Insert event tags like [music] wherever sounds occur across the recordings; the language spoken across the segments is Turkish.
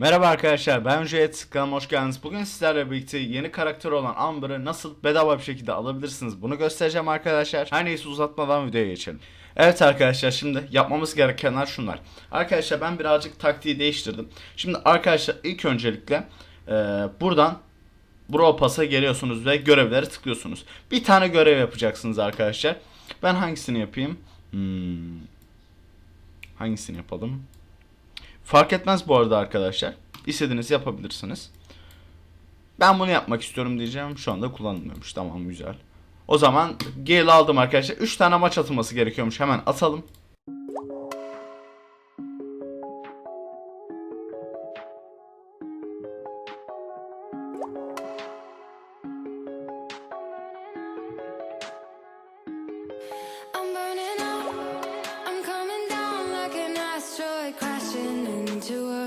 Merhaba arkadaşlar ben Jet kanalıma hoş geldiniz. Bugün sizlerle birlikte yeni karakter olan Amber'ı nasıl bedava bir şekilde alabilirsiniz bunu göstereceğim arkadaşlar. Her neyse uzatmadan videoya geçelim. Evet arkadaşlar şimdi yapmamız gerekenler şunlar. Arkadaşlar ben birazcık taktiği değiştirdim. Şimdi arkadaşlar ilk öncelikle e, buradan Brawl Pass'a geliyorsunuz ve görevlere tıklıyorsunuz. Bir tane görev yapacaksınız arkadaşlar. Ben hangisini yapayım? Hmm. Hangisini yapalım? Fark etmez bu arada arkadaşlar. İstediğinizi yapabilirsiniz. Ben bunu yapmak istiyorum diyeceğim. Şu anda kullanılmıyormuş. Tamam güzel. O zaman Gale aldım arkadaşlar. 3 tane maç atılması gerekiyormuş. Hemen atalım. Crashing into Earth.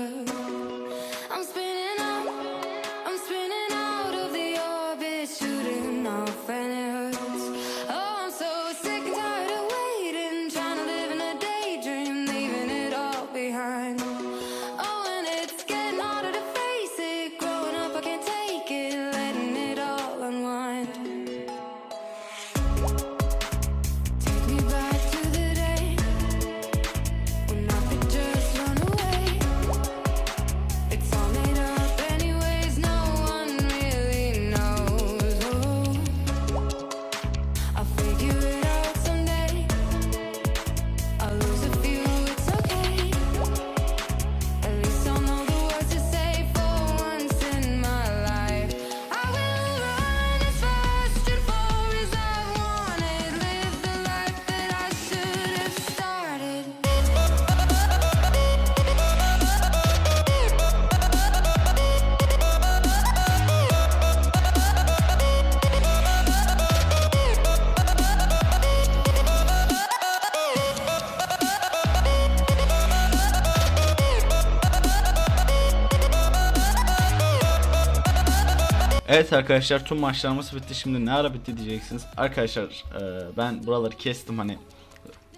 Evet arkadaşlar tüm maçlarımız bitti. Şimdi ne ara bitti diyeceksiniz. Arkadaşlar e, ben buraları kestim hani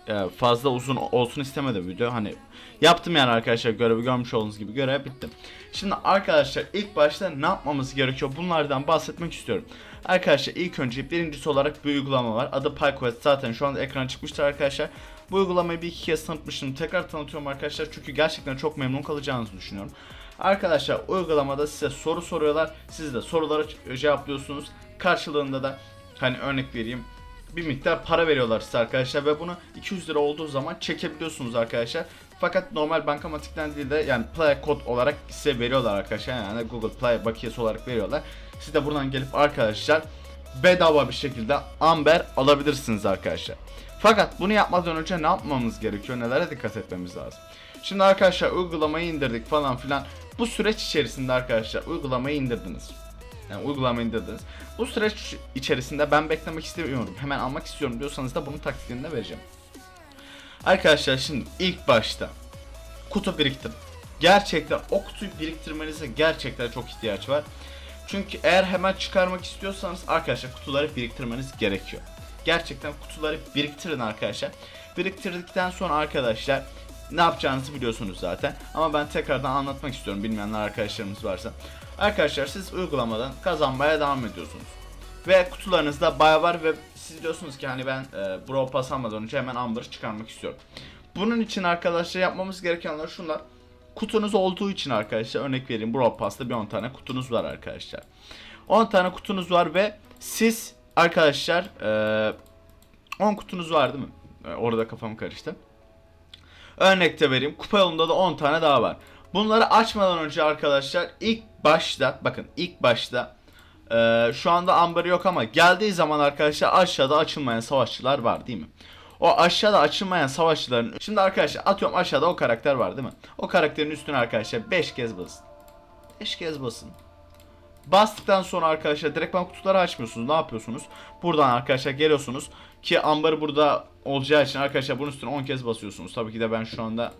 e, fazla uzun olsun istemedim video. Hani yaptım yani arkadaşlar görevi görmüş olduğunuz gibi görev bitti. Şimdi arkadaşlar ilk başta ne yapmamız gerekiyor bunlardan bahsetmek istiyorum. Arkadaşlar ilk önce birincisi olarak bir uygulama var. Adı PyQuest zaten şu anda ekran çıkmıştır arkadaşlar. Bu uygulamayı bir iki kez tanıtmıştım. Tekrar tanıtıyorum arkadaşlar çünkü gerçekten çok memnun kalacağınızı düşünüyorum. Arkadaşlar uygulamada size soru soruyorlar. Siz de soruları cevaplıyorsunuz. Karşılığında da hani örnek vereyim bir miktar para veriyorlar size arkadaşlar ve bunu 200 lira olduğu zaman çekebiliyorsunuz arkadaşlar. Fakat normal bankamatikten değil de yani Play kod olarak size veriyorlar arkadaşlar. Yani Google Play bakiyesi olarak veriyorlar. Siz de buradan gelip arkadaşlar bedava bir şekilde Amber alabilirsiniz arkadaşlar. Fakat bunu yapmadan önce ne yapmamız gerekiyor? Nelere dikkat etmemiz lazım? Şimdi arkadaşlar uygulamayı indirdik falan filan. Bu süreç içerisinde arkadaşlar uygulamayı indirdiniz. Yani uygulamayı indirdiniz. Bu süreç içerisinde ben beklemek istemiyorum. Hemen almak istiyorum diyorsanız da bunun taktiklerini de vereceğim. Arkadaşlar şimdi ilk başta kutu biriktirin. Gerçekten o kutuyu biriktirmenize gerçekten çok ihtiyaç var. Çünkü eğer hemen çıkarmak istiyorsanız arkadaşlar kutuları biriktirmeniz gerekiyor. Gerçekten kutuları biriktirin arkadaşlar. Biriktirdikten sonra arkadaşlar ne yapacağınızı biliyorsunuz zaten. Ama ben tekrardan anlatmak istiyorum bilmeyenler arkadaşlarımız varsa. Arkadaşlar siz uygulamadan kazanmaya devam ediyorsunuz. Ve kutularınızda bayağı var ve siz diyorsunuz ki hani ben e, Brawl Pass almadan önce hemen Amber'ı çıkarmak istiyorum. Bunun için arkadaşlar yapmamız gerekenler şunlar. Kutunuz olduğu için arkadaşlar örnek vereyim Brawl Pass'ta bir 10 tane kutunuz var arkadaşlar. 10 tane kutunuz var ve siz arkadaşlar e, 10 kutunuz var değil mi? E, orada kafam karıştı. Örnekte vereyim. Kupa yolunda da 10 tane daha var. Bunları açmadan önce arkadaşlar ilk başta bakın ilk başta e, şu anda Amber yok ama geldiği zaman arkadaşlar aşağıda açılmayan savaşçılar var değil mi? O aşağıda açılmayan savaşçıların şimdi arkadaşlar atıyorum aşağıda o karakter var değil mi? O karakterin üstüne arkadaşlar 5 kez basın. 5 kez basın. Bastıktan sonra arkadaşlar direktman kutuları açmıyorsunuz. Ne yapıyorsunuz? Buradan arkadaşlar geliyorsunuz ki ambar burada olacağı için arkadaşlar bunun üstüne 10 kez basıyorsunuz. Tabii ki de ben şu anda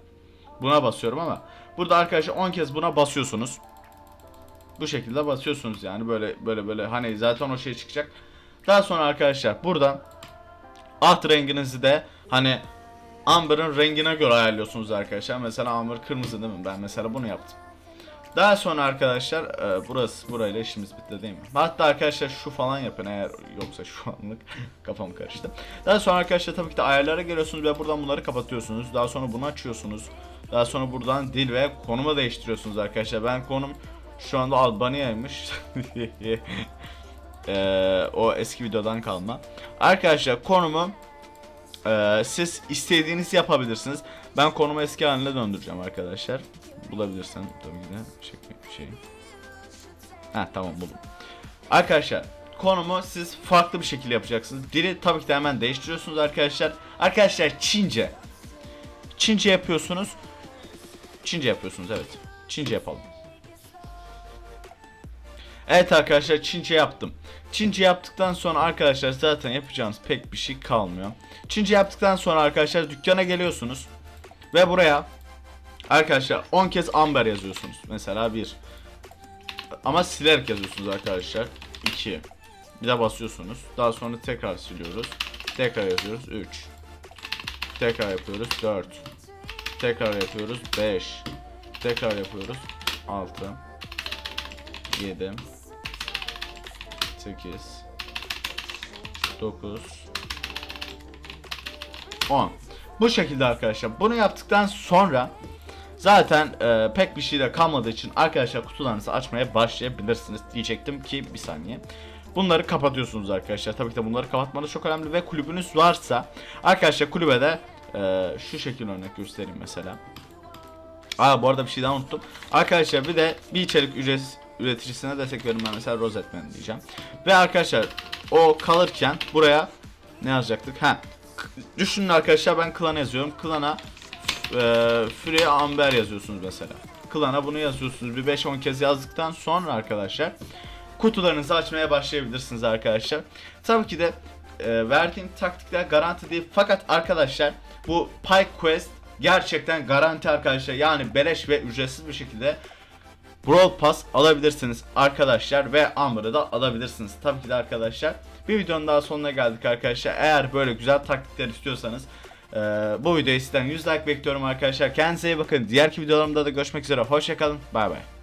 buna basıyorum ama burada arkadaşlar 10 kez buna basıyorsunuz. Bu şekilde basıyorsunuz yani böyle böyle böyle hani zaten o şey çıkacak. Daha sonra arkadaşlar buradan alt renginizi de hani Amber'ın rengine göre ayarlıyorsunuz arkadaşlar. Mesela Amber kırmızı değil mi? Ben mesela bunu yaptım. Daha sonra arkadaşlar e, burası burayla işimiz bitti değil mi? Hatta arkadaşlar şu falan yapın eğer yoksa şu anlık [laughs] kafam karıştı. Daha sonra arkadaşlar tabii ki de ayarlara geliyorsunuz ve buradan bunları kapatıyorsunuz. Daha sonra bunu açıyorsunuz. Daha sonra buradan dil ve konumu değiştiriyorsunuz arkadaşlar. Ben konum şu anda Albanya'ymış. [laughs] E, o eski videodan kalma. Arkadaşlar konumu e, siz istediğinizi yapabilirsiniz. Ben konumu eski haline döndüreceğim arkadaşlar. Bulabilirsem tabii ki de şey. şey. Ha tamam buldum. Arkadaşlar konumu siz farklı bir şekilde yapacaksınız. Dili tabii ki de hemen değiştiriyorsunuz arkadaşlar. Arkadaşlar Çince. Çince yapıyorsunuz. Çince yapıyorsunuz evet. Çince yapalım. Evet arkadaşlar Çince yaptım. Çince yaptıktan sonra arkadaşlar zaten yapacağınız pek bir şey kalmıyor. Çince yaptıktan sonra arkadaşlar dükkana geliyorsunuz. Ve buraya arkadaşlar 10 kez amber yazıyorsunuz. Mesela 1. Ama silerek yazıyorsunuz arkadaşlar. 2. Bir de basıyorsunuz. Daha sonra tekrar siliyoruz. Tekrar yazıyoruz. 3. Tekrar yapıyoruz. 4. Tekrar yapıyoruz. 5. Tekrar yapıyoruz. 6. 7. 8. 9. 10. Bu şekilde arkadaşlar. Bunu yaptıktan sonra zaten e, pek bir şey de kalmadığı için arkadaşlar kutularınızı açmaya başlayabilirsiniz diyecektim ki bir saniye. Bunları kapatıyorsunuz arkadaşlar. Tabii ki de bunları kapatmanız çok önemli ve kulübünüz varsa arkadaşlar kulübede e, şu şekil örnek göstereyim mesela. Aa bu arada bir şey daha unuttum. Arkadaşlar bir de bir içerik ücretsiz üreticisine destek veriyorum ben mesela Rosetman diyeceğim. Ve arkadaşlar o kalırken buraya ne yazacaktık? Ha. Düşünün arkadaşlar ben klana yazıyorum. Klana Free Amber yazıyorsunuz mesela. Klana bunu yazıyorsunuz. Bir 5-10 kez yazdıktan sonra arkadaşlar kutularınızı açmaya başlayabilirsiniz arkadaşlar. Tabii ki de e, verdiğim taktikler garanti değil. Fakat arkadaşlar bu Pike Quest gerçekten garanti arkadaşlar. Yani beleş ve ücretsiz bir şekilde Brawl Pass alabilirsiniz arkadaşlar ve Amber'ı da alabilirsiniz. Tabii ki de arkadaşlar. Bir videonun daha sonuna geldik arkadaşlar. Eğer böyle güzel taktikler istiyorsanız e, bu videoyu sizden 100 like bekliyorum arkadaşlar. Kendinize iyi bakın. Diğerki videolarımda da görüşmek üzere. Hoşçakalın. Bay bay.